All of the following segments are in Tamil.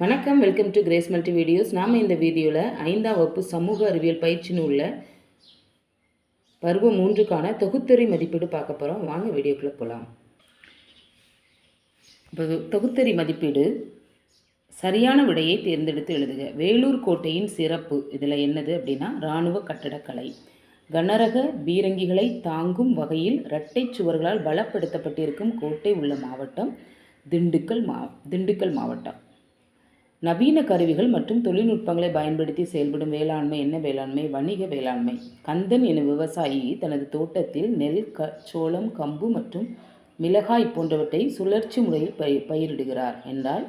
வணக்கம் welcome to Grace multi videos நாம் இந்த வீடியோவில் ஐந்தாம் வகுப்பு சமூக அறிவியல் பயிற்சின்னு உள்ள பருவம் மூன்றுக்கான தொகுத்தறி மதிப்பீடு பார்க்க போகிறோம் வாங்க வீடியோக்குள்ளே போகலாம் இப்போ தொகுத்தறி மதிப்பீடு சரியான விடையை தேர்ந்தெடுத்து எழுதுக. வேலூர் கோட்டையின் சிறப்பு இதில் என்னது அப்படின்னா இராணுவ கட்டடக்கலை. கனரக பீரங்கிகளை தாங்கும் வகையில் இரட்டை சுவர்களால் பலப்படுத்தப்பட்டிருக்கும் கோட்டை உள்ள மாவட்டம் திண்டுக்கல் மா திண்டுக்கல் மாவட்டம். நவீன கருவிகள் மற்றும் தொழில்நுட்பங்களை பயன்படுத்தி செயல்படும் வேளாண்மை என்ன? வேளாண்மை வணிக வேளாண்மை. கந்தன் எனும் விவசாயி தனது தோட்டத்தில் நெல் க சோளம் கம்பு மற்றும் மிளகாய் போன்றவற்றை சுழற்சி முறையில் பயிர் பயிரிடுகிறார் என்றால்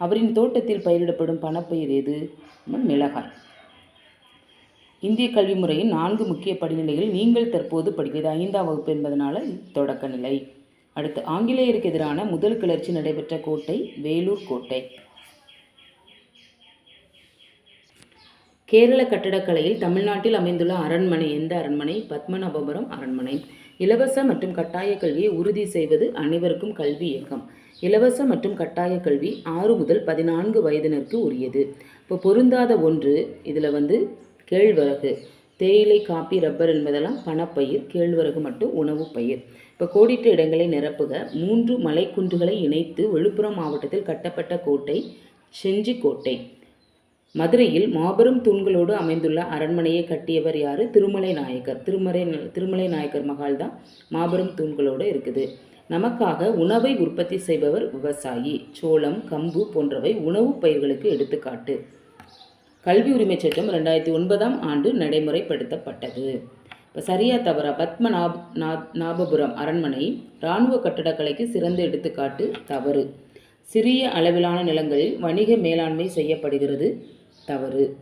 அவரின் தோட்டத்தில் பயிரிடப்படும் பணப்பயிர் எது? மிளகாய். இந்திய கல்வி முறையின் நான்கு முக்கிய படிநிலைகள் நீங்கள் தற்போது படிக்கிறது. ஐந்தாம் வகுப்பு என்பதனால் தொடக்க நிலை. அடுத்து ஆங்கிலேயருக்கு எதிரான முதல் கிளர்ச்சி நடைபெற்ற கோட்டை வேலூர் கோட்டை. கேரள கட்டடக்கலையில் தமிழ்நாட்டில் அமைந்துள்ள அரண்மனை எந்த அரண்மனை? பத்மநாபபுரம் அரண்மனை. இலவச மற்றும் கட்டாய கல்வியை உறுதி செய்வது அனைவருக்கும் கல்வி இயக்கம். இலவச மற்றும் கட்டாய கல்வி ஆறு முதல் பதினான்கு வயதினருக்கு உரியது. இப்போ பொருந்தாத ஒன்று இதில் வந்து கேழ்வரகு. தேயிலை காப்பி ரப்பர் என்பதெல்லாம் பணப்பயிர் கேழ்வரகு மட்டும் உணவு பயிர். இப்போ கோடிட்ட இடங்களை நிரப்புக. மூன்று மலைக்குன்றுகளை இணைத்து விழுப்புரம் மாவட்டத்தில் கட்டப்பட்ட கோட்டை செஞ்சிக்கோட்டை. மதுரையில் மாபெரும் தூண்களோடு அமைந்துள்ள அரண்மனையை கட்டியவர் யார்? திருமலை நாயக்கர். திருமலை திருமலை நாயக்கர் மகால் தான் மாபெரும் தூண்களோடு இருக்குது. நமக்காக உணவை உற்பத்தி செய்பவர் விவசாயி. சோளம் கம்பு போன்றவை உணவுப் பயிர்களுக்கு எடுத்துக்காட்டு. கல்வி உரிமை சட்டம் ரெண்டாயிரத்தி ஒன்பதாம் ஆண்டு நடைமுறைப்படுத்தப்பட்டது. இப்போ சரியா தவறா? பத்மநாப் நாபபுரம் அரண்மனை இராணுவ கட்டடக்கலைக்கு சிறந்த எடுத்துக்காட்டு தவறு. சிறிய அளவிலான நிலங்களில் வணிக மேலாண்மை செய்யப்படுகிறது. தவறு.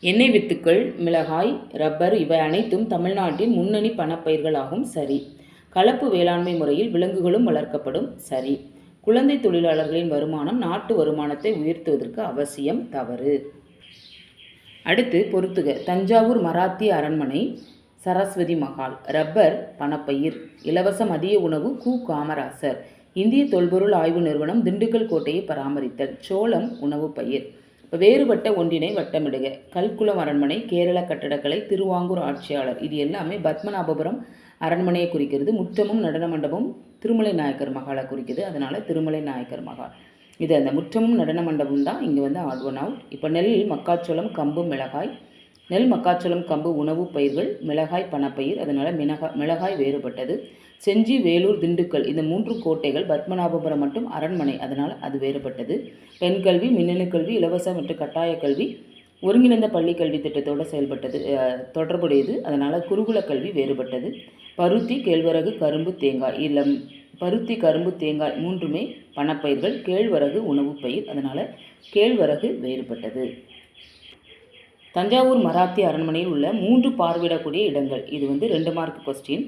எண்ணெய் வித்துக்கள் மிளகாய் ரப்பர் இவை அனைத்தும் தமிழ்நாட்டின் முன்னணி பணப்பயிர்களாகும் சரி. கலப்பு வேளாண்மை முறையில் விலங்குகளும் வளர்க்கப்படும் சரி. குழந்தை தொழிலாளர்களின் வருமானம் நாட்டு வருமானத்தை உயர்த்துவதற்கு அவசியம் தவறு. அடுத்து பொறுத்துக. தஞ்சாவூர் மராத்திய அரண்மனை சரஸ்வதி மகால் ரப்பர் பணப்பயிர் இலவச மதிய உணவு கு. காமராசர் இந்திய தொல்பொருள் ஆய்வு நிறுவனம் திண்டுக்கல் கோட்டையை பராமரித்தல். சோளம் உணவு பயிர். இப்போ வேறுபட்ட ஒன்றினை வட்டமிடுக. கல்குளம் அரண்மனை கேரள கட்டடக்கலை திருவாங்கூர் ஆட்சியாளர். இது எல்லாமே பத்மநாபபுரம் அரண்மனையை குறிக்கிறது. முற்றமும் நடன மண்டபம் திருமலை நாயக்கர் மகாலை குறிக்குது. அதனால் திருமலை நாயக்கர் மகால். இது அந்த முற்றமும் நடன மண்டபம் தான் இங்கே வந்து ஆட் ஒன் அவுட். இப்போ நெல் மக்காச்சோளம் கம்பு மிளகாய் நெல் மக்காச்சோளம் கம்பு உணவு பயிர்கள் மிளகாய் பணப்பயிர் அதனால் மிளகாய் மிளகாய் வேறுபட்டது. செஞ்சி வேலூர் திண்டுக்கல் இந்த மூன்று கோட்டைகள் பத்மநாபபுரம் மட்டும் அரண்மனை அதனால் அது வேறுபட்டது. பெண் கல்வி மின்னணு கல்வி இலவச மற்றும் கட்டாய கல்வி ஒருங்கிணைந்த பள்ளி கல்வி திட்டத்தோடு செயல்பட்டது தொடர்புடையது. அதனால் குருகுல கல்வி வேறுபட்டது. பருத்தி கேழ்வரகு கரும்பு தேங்காய் இல்லம் பருத்தி கரும்பு தேங்காய் மூன்றுமே பணப்பயிர்கள் கேழ்வரகு உணவு பயிர் அதனால் கேழ்வரகு வேறுபட்டது. தஞ்சாவூர் மராத்தி அரண்மனையில் உள்ள மூன்று பார்வையிடக்கூடிய இடங்கள். இது வந்து ரெண்டு மார்க் கொஸ்டின்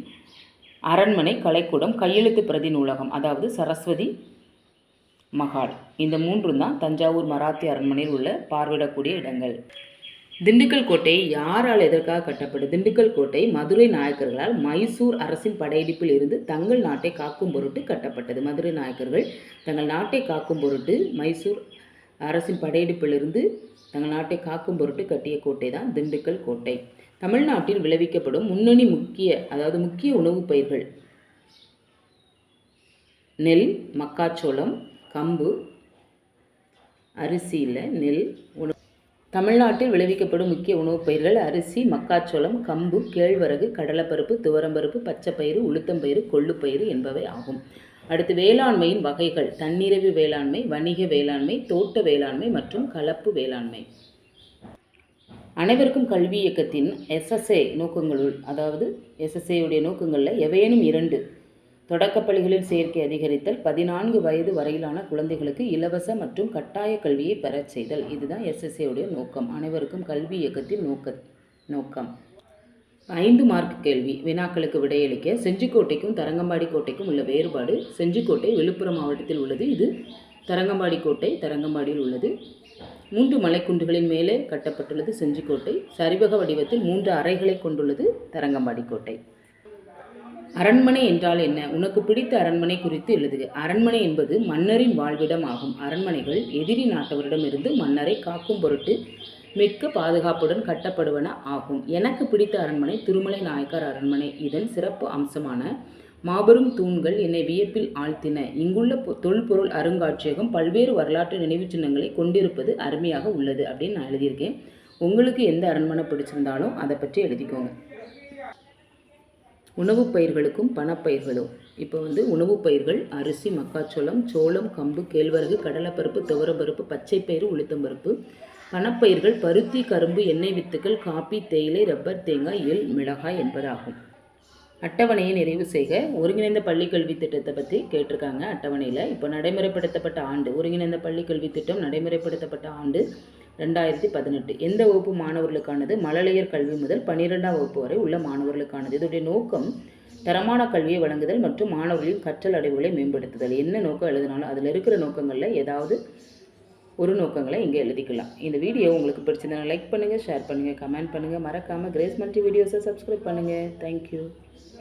அரண்மனை கலைக்கூடம் கையெழுத்து பிரதி நூலகம் அதாவது சரஸ்வதி மகால். இந்த மூன்றும் தான் தஞ்சாவூர் மராத்தி அரண்மனையில் உள்ள பார்வையிடக்கூடிய இடங்கள். திண்டுக்கல் கோட்டை யாரால் எதற்காக கட்டப்படும் திண்டுக்கல் கோட்டை மதுரை நாயக்கர்களால் மைசூர் அரசின் படையெடுப்பில் இருந்து தங்கள் நாட்டை காக்கும் பொருட்டு கட்டப்பட்டது. மதுரை நாயக்கர்கள் தங்கள் நாட்டை காக்கும் பொருட்டு மைசூர் அரசின் படையெடுப்பிலிருந்து தங்கள் நாட்டை காக்கும் பொருட்டு கட்டிய கோட்டை தான் திண்டுக்கல் கோட்டை. தமிழ்நாட்டில் விளைவிக்கப்படும் முன்னணி முக்கிய அதாவது முக்கிய உணவுப் பயிர்கள் நெல் மக்காச்சோளம் கம்பு அரிசியில் நெல் உணவு. தமிழ்நாட்டில் விளைவிக்கப்படும் முக்கிய உணவுப் பயிர்கள் அரிசி மக்காச்சோளம் கம்பு கேழ்வரகு கடலைப்பருப்பு துவரம்பருப்பு பச்சைப்பயிறு உளுத்தம்பயிறு கொள்ளுப்பயிறு என்பவை ஆகும். அடுத்து வேளாண்மையின் வகைகள் தன்னிறைவு வேளாண்மை வணிக வேளாண்மை தோட்ட வேளாண்மை மற்றும் கலப்பு வேளாண்மை. அனைவருக்கும் கல்வி இயக்கத்தின் எஸ்எஸ்ஏ நோக்கங்களுள் அதாவது எஸ்எஸ்ஏயுடைய நோக்கங்களில் எவையேனும் இரண்டு தொடக்கப்பள்ளிகளில் சேர்க்கை அதிகரித்தல் பதினான்கு வயது வரையிலான குழந்தைகளுக்கு இலவச மற்றும் கட்டாய கல்வியை பெறச் செய்தல். இதுதான் எஸ்எஸ்ஏவுடைய நோக்கம். அனைவருக்கும் கல்வி இயக்கத்தின் நோக்க நோக்கம். ஐந்து மார்க் கேள்வி. வினாக்களுக்கு விடையளிக்க செஞ்சிக்கோட்டைக்கும் தரங்கம்பாடி கோட்டைக்கும் உள்ள வேறுபாடு செஞ்சிக்கோட்டை விழுப்புரம் மாவட்டத்தில் உள்ளது. இது தரங்கம்பாடி கோட்டை தரங்கம்பாடியில் உள்ளது. மூன்று மலைக்குன்றுகளின் மேலே கட்டப்பட்டுள்ளது செஞ்சிக்கோட்டை. சரிவக வடிவத்தில் மூன்று அறைகளை கொண்டுள்ளது தரங்கம்பாடி கோட்டை அரண்மனை என்றால் என்ன? உனக்கு பிடித்த அரண்மனை குறித்து எழுதுக. அரண்மனை என்பது மன்னரின் வாழ்விடம் ஆகும். அரண்மனைகள் எதிரி நாட்டவரிடமிருந்து மன்னரை காக்கும் பொருட்டு மிக்க பாதுகாப்புடன் கட்டப்படுவன ஆகும். எனக்கு பிடித்த அரண்மனை திருமலை நாயக்கர் அரண்மனை. இதன் சிறப்பு அம்சமான மாபெரும் தூண்கள் என்னை வியப்பில் ஆழ்த்தின. இங்குள்ள பொ- தொல்பொருள் அருங்காட்சியகம் பல்வேறு வரலாற்று நினைவு சின்னங்களை கொண்டிருப்பது அருமையாக உள்ளது அப்படின்னு நான் எழுதியிருக்கேன். உங்களுக்கு எந்த அரண்மனை பிடிச்சிருந்தாலும் அதை பற்றி எழுதிக்கோங்க. உணவுப் பயிர்களுக்கும் பணப்பயிர்களும் இப்போ வந்து உணவுப் பயிர்கள் அரிசி மக்காச்சோளம் சோளம் கம்பு கேழ்வரகு கடலைப்பருப்பு துவரப்பருப்பு பச்சைப்பயிறு உளுத்தம்பருப்பு பணப்பயிர்கள் பருத்தி கரும்பு எண்ணெய் வித்துக்கள் காப்பி தேயிலை ரப்பர் தேங்காய் எள் மிளகாய் என்பதாகும். அட்டவணையை நிறைவு செய்க. ஒருங்கிணைந்த பள்ளிக் கல்வி திட்டத்தை பற்றி கேட்டிருக்காங்க அட்டவணையில். இப்போ நடைமுறைப்படுத்தப்பட்ட ஆண்டு ஒருங்கிணைந்த பள்ளிக்கல்வி திட்டம் நடைமுறைப்படுத்தப்பட்ட ஆண்டு ரெண்டாயிரத்தி பதினெட்டு. எந்த வகுப்பு மாணவர்களுக்கானது? மழலையர் கல்வி முதல் பன்னிரெண்டாம் வகுப்பு வரை உள்ள மாணவர்களுக்கானது. இதோடைய நோக்கம் தரமான கல்வியை வழங்குதல் மற்றும் மாணவர்களின் கற்றல் அடைவுகளை மேம்படுத்துதல். என்ன நோக்கம் எழுதினாலும் அதில் இருக்கிற நோக்கங்களில் ஏதாவது ஒரு நோக்கங்களை இங்கே எழுதிக்கலாம். இந்த வீடியோ உங்களுக்கு பிடிச்சிருந்தா லைக் பண்ணுங்கள் ஷேர் பண்ணுங்கள் கமெண்ட் பண்ணுங்கள் மறக்காமல் கிரேஸ் மல்டி வீடியோஸை சப்ஸ்கிரைப் பண்ணுங்கள் தேங்க்யூ